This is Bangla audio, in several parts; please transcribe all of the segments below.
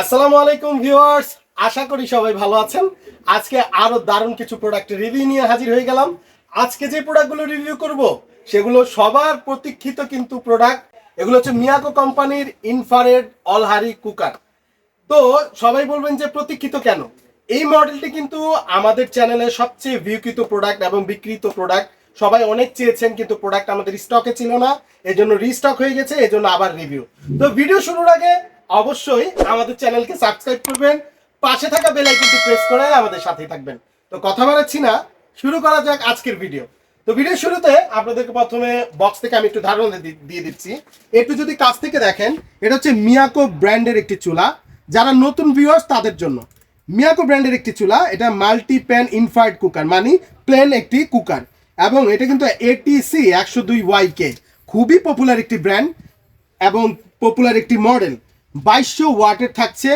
আসসালামু আলাইকুম ভিউয়ার্স, আশা করি সবাই ভালো আছেন। আজকে আরও দারুণ কিছু প্রোডাক্ট রিভিউ নিয়ে হাজির হয়ে গেলাম। আজকে যে প্রোডাক্টগুলো রিভিউ করব, সেগুলো সবার প্রতীক্ষিত কিন্তু প্রোডাক্ট এগুলো হচ্ছে মিয়াকো কোম্পানির ইনফারেড অলহারি কুকার। তো সবাই বলবেন যে প্রতীক্ষিত কেন? এই মডেলটি কিন্তু আমাদের চ্যানেলে সবচেয়ে ভিউকৃত প্রোডাক্ট এবং বিক্রিত প্রোডাক্ট সবাই অনেক চেয়েছেন, কিন্তু প্রোডাক্ট আমাদের স্টকে ছিল না। এজন্য রিস্টক হয়ে গেছে, এজন্য আবার রিভিউ তো ভিডিও শুরুর আগে অবশ্যই আমাদের চ্যানেলকে সাবস্ক্রাইব করবেন, পাশে থাকা বেল আইকনটি প্রেস করে আমাদের সাথেই থাকবেন। তো কথা বাড়াচ্ছি না, শুরু করা যাক আজকের ভিডিও তো ভিডিও শুরুতে আপনাদেরকে প্রথমে বক্স থেকে আমি একটু ধারণা দিয়ে দিচ্ছি। একটু যদি কাছ থেকে দেখেন, এটা হচ্ছে মিয়াকো ব্র্যান্ডের একটি চুলা, যারা নতুন ভিউয়ার্স তাদের জন্য। মিয়াকো ব্র্যান্ডের একটি চুলা, এটা মাল্টি প্যান ইনফার্ড কুকার মানে প্লেন একটি কুকার এবং এটা কিন্তু এটিসি একশো দুই ওয়াইকে খুবই পপুলার একটি ব্র্যান্ড এবং পপুলার একটি মডেল বাইশশো ওয়াটের থাকছে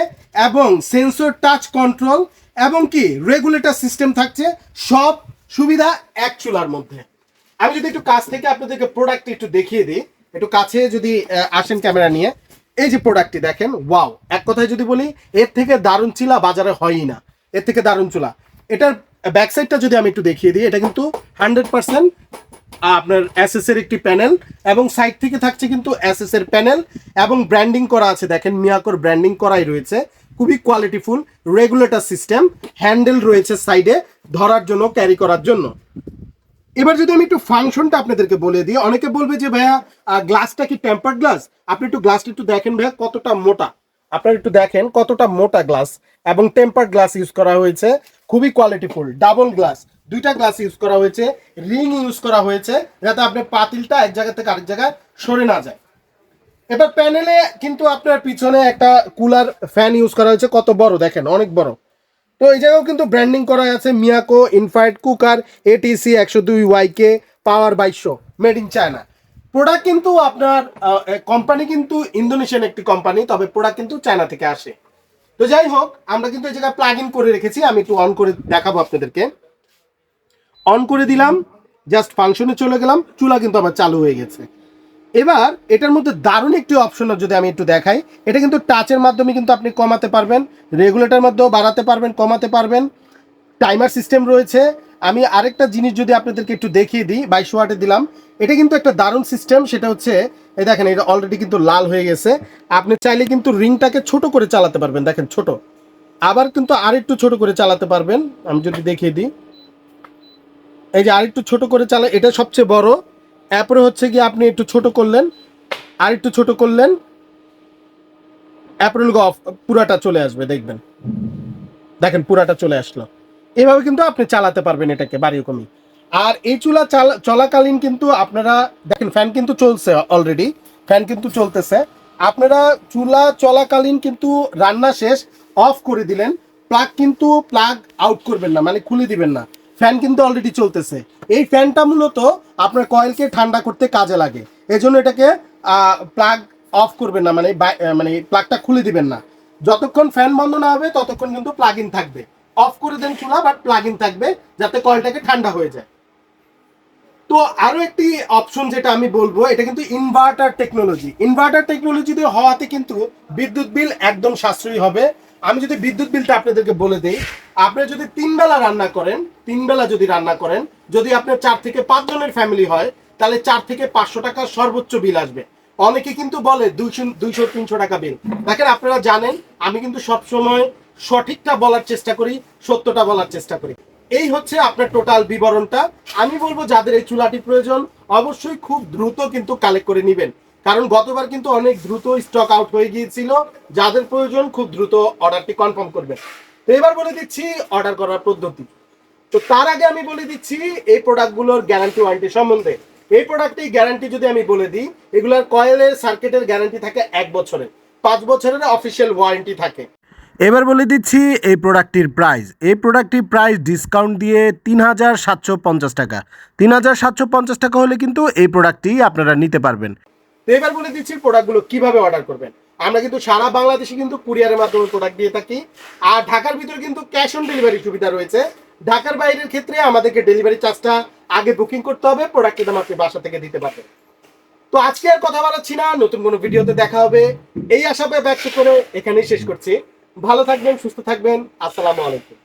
এবং সেন্সর টাচ কন্ট্রোল এবং কি রেগুলেটর সিস্টেম থাকছে সব সুবিধা এক চুলার মধ্যে। আমি যদি একটু কাছ থেকে আপনাদেরকে প্রোডাক্ট একটু দেখিয়ে দিই, একটু কাছে যদি আসেন ক্যামেরা নিয়ে। এই যে প্রোডাক্টটি দেখেন ওয়াও এক কথায় যদি বলি, এর থেকে দারুণ চুলা বাজারে হয়ই না। এর থেকে দারুণ চুলা। এটার ব্যাক সাইডটা যদি আমি একটু দেখিয়ে দিই, এটা কিন্তু হান্ড্রেড পার্সেন্ট আপনার এসএস এর একটি প্যানেল এবং সাইড থেকে থাকছে কিন্তু এসএস এর প্যানেল এবং ব্র্যান্ডিং করা আছে। দেখেন, মিয়াকোর ব্র্যান্ডিং করাই রয়েছে। খুবই কোয়ালিটিফুল রেগুলেটর সিস্টেম হ্যান্ডেল রয়েছে সাইডে ধরার জন্য ক্যারি করার জন্য। এবার যদি আমি একটু ফাংশনটা আপনাদেরকে বলে দিই, অনেকে বলবে যে, ভাইয়া গ্লাসটা কি টেম্পার্ড গ্লাস আপনি একটু গ্লাসটা একটু দেখেন ভাইয়া, কতটা মোটা। আপনারা একটু দেখেন কতটা মোটা গ্লাস এবং টেম্পার্ড গ্লাস ইউজ করা হয়েছে। খুবই কোয়ালিটিফুল ডাবল গ্লাস দুইটা গ্লাস ইউজ করা হয়েছে রিং ইউজ করা হয়েছে, যাতে আপনার পাতিলটা এক জায়গা থেকে আরেক জায়গায় সরে না যায়। এবার প্যানেলে কিন্তু আপনার পিছনে একটা কুলার ফ্যান ইউজ করা হয়েছে, কত বড় দেখেন, অনেক বড়। তো এই জায়গাও কিন্তু ব্র্যান্ডিং করা আছে মিয়াকো ইনফাইট কুকার এটিসি একশো দুই ওয়াইকে পাওয়ার বাইশশো মেড ইন চায়না প্রোডাক্ট কিন্তু আপনার কোম্পানি কিন্তু ইন্দোনেশিয়ান একটি কোম্পানি তবে প্রোডাক্ট কিন্তু চায়না থেকে আসে। তো যাই হোক, আমরা কিন্তু এই জায়গায় প্লাগ ইন করে রেখেছি, আমি একটু অন করে দেখাবো আপনাদেরকে। অন করে দিলাম জাস্ট ফাংশনে চলে গেলাম, চুলা কিন্তু আবার চালু হয়ে গেছে। এবার এটার মধ্যে দারুণ একটি অপশন যদি আমি একটু দেখাই, এটা কিন্তু টাচের মাধ্যমে কিন্তু আপনি কমাতে পারবেন রেগুলেটর মধ্যেও বাড়াতে পারবেন, কমাতে পারবেন টাইমার সিস্টেম রয়েছে। আমি আরেকটা জিনিস যদি আপনাদেরকে একটু দেখিয়ে দিই বাইশ ওয়াটে দিলাম, এটা কিন্তু একটা দারুণ সিস্টেম সেটা হচ্ছে এই দেখেন, এটা অলরেডি কিন্তু লাল হয়ে গেছে। আপনি চাইলে কিন্তু রিংটাকে ছোট করে চালাতে পারবেন, দেখেন ছোট। আবার কিন্তু আরেকটু ছোট করে চালাতে পারবেন, আমি যদি দেখিয়ে দিই। এই যে আরেকটু ছোট করে চালা এটা সবচেয়ে বড়। এরপরে হচ্ছে কি আপনি একটু ছোট করলেন আর একটু ছোট করলেন অ্যাপ্রিল অফ, পুরাটা চলে আসবে, দেখবেন। দেখেন, পুরাটা চলে আসলো। এভাবে কিন্তু আপনি চালাতে পারবেন এটাকে বাড়ি কমি আর এই চুলা চালা- চলাকালীন কিন্তু আপনারা, দেখেন ফ্যান কিন্তু চলছে অলরেডি ফ্যান কিন্তু চলতেছে। আপনারা চুলা চলাকালীন কিন্তু রান্না শেষ অফ করে দিলেন প্লাগ কিন্তু প্লাগ আউট করবেন না মানে খুলে দিবেন না। ফ্যান কিন্তু অলরেডি চলতেছে। এই ফ্যানটা মূলত আপনার কয়েলকে ঠান্ডা করতে কাজে লাগে। এজন্য এটাকে প্লাগ অফ করবেন না মানে মানে প্লাগটা খুলে দিবেন না। যতক্ষণ ফ্যান বন্ধ না হবে, ততক্ষণ কিন্তু প্লাগ ইন থাকবে। অফ করে দেন চুলা বাট প্লাগ ইন থাকবে, যাতে কয়েলটাকে ঠান্ডা হয়ে যায়। তো আরও একটি অপশন যেটা আমি বলব, এটা কিন্তু ইনভার্টার টেকনোলজি ইনভার্টার টেকনোলজি দিয়ে হওয়াতে কিন্তু বিদ্যুৎ বিল একদম সাশ্রয়ী হবে। আমি যদি বিদ্যুৎ বিলটা আপনাদেরকে বলে দেই, আপনি যদি তিন বেলা রান্না করেন, তিন বেলা যদি রান্না করেন, যদি আপনার চার থেকে পাঁচ জনের ফ্যামিলি হয়, তাহলে চার থেকে পাঁচশো টাকা সর্বোচ্চ বিল আসবে। অনেকে কিন্তু বলে দুইশো দুইশো, তিনশো টাকা বিল। দেখেন, আপনারা জানেন, আমি কিন্তু সবসময় সঠিকটা বলার চেষ্টা করি, সত্যটা বলার চেষ্টা করি। এই হচ্ছে আপনার টোটাল বিবরণটা। আমি বলব, যাদের এই চুলাটি প্রয়োজন, অবশ্যই খুব দ্রুত কিন্তু কালেক্ট করে নেবেন। কারণ গতবার কিন্তু অনেক দ্রুত স্টক আউট হয়ে গিয়েছিল। যাদের প্রয়োজন খুব দ্রুত অর্ডারটি কনফার্ম করবেন। তো এবার বলে দিচ্ছি অর্ডার করার পদ্ধতি। তো তার আগে আমি বলে দিচ্ছি, এই প্রোডাক্টগুলোর গ্যারান্টি ওয়ারেন্টি সম্বন্ধে। এই প্রোডাক্টের গ্যারান্টি যদি আমি বলে দিই, এগুলোর কয়েলের সার্কিটের গ্যারান্টি থাকে এক বছরের। পাঁচ বছরের অফিসিয়াল ওয়ারেন্টি থাকে। এবার বলে দিচ্ছি এই প্রোডাক্টটির প্রাইস এই প্রোডাক্টটির প্রাইস ডিসকাউন্ট দিয়ে তিন হাজার সাতশো পঞ্চাশ টাকা। তিন হাজার সাতশো পঞ্চাশ টাকা হলে কিন্তু এই প্রোডাক্টটি আপনারা নিতে পারবেন। তো এবার বলে দিচ্ছি প্রোডাক্টগুলো কীভাবে অর্ডার করবেন। আমরা কিন্তু সারা বাংলাদেশে কিন্তু কুরিয়ারের মাধ্যমে প্রোডাক্ট দিয়ে থাকি। আর ঢাকার ভিতরে কিন্তু ক্যাশ অন ডেলিভারি সুবিধা রয়েছে। ঢাকার বাইরের ক্ষেত্রে আমাদেরকে ডেলিভারি চার্জটা আগে বুকিং করতে হবে প্রোডাক্টের দাম আপনি বাসা থেকে দিতে পারবেন। তো আজকে আর কথা বাড়াচ্ছি না, নতুন কোনো ভিডিওতে দেখা হবে। এই আশা ব্যক্ত করে এখানেই শেষ করছি। ভালো থাকবেন, সুস্থ থাকবেন, আসসালামু আলাইকুম।